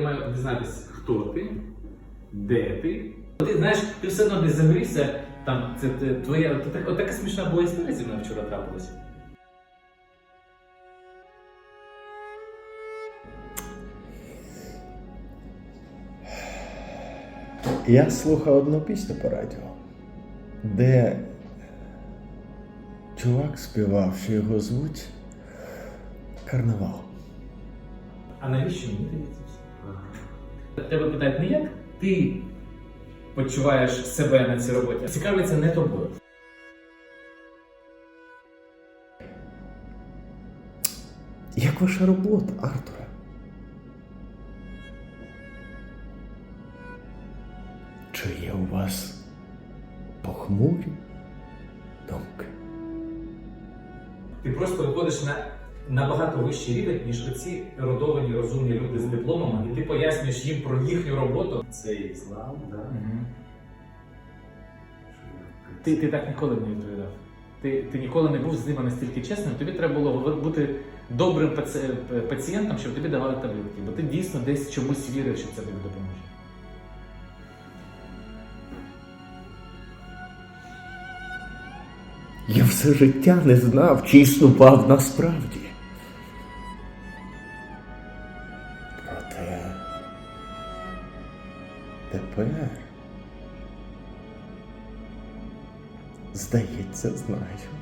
Маю дізнатися, хто ти, де ти. Ти знаєш, ти все одно десь загорівся, там це, це твоя. Так, от така смішна була історія зі мною вчора трапилася. Я слухав одну пісню по радіо, де чувак співав, що його звуть Карнавал. А навіщо мені дивитися все? Тебе питають не як ти почуваєш себе на цій роботі, а цікавиться не тобою. Як ваша робота, Артуре? Чи є у вас похмурі думки? Ти просто виходиш на набагато вищий рівень, ніж оці родовані розумні люди з дипломами, і ти пояснюєш їм про їхню роботу. Це іслам, да? Ти, ти так ніколи не відповідав. Ти, ти ніколи не був з ними настільки чесним, тобі треба було бути добрим паці- пацієнтом, щоб тобі давали таблетки, бо ти дійсно десь чомусь вірив, що це тобі допоможе. Я все життя не знав, чи існував насправді. Проте тепер, здається, знаю.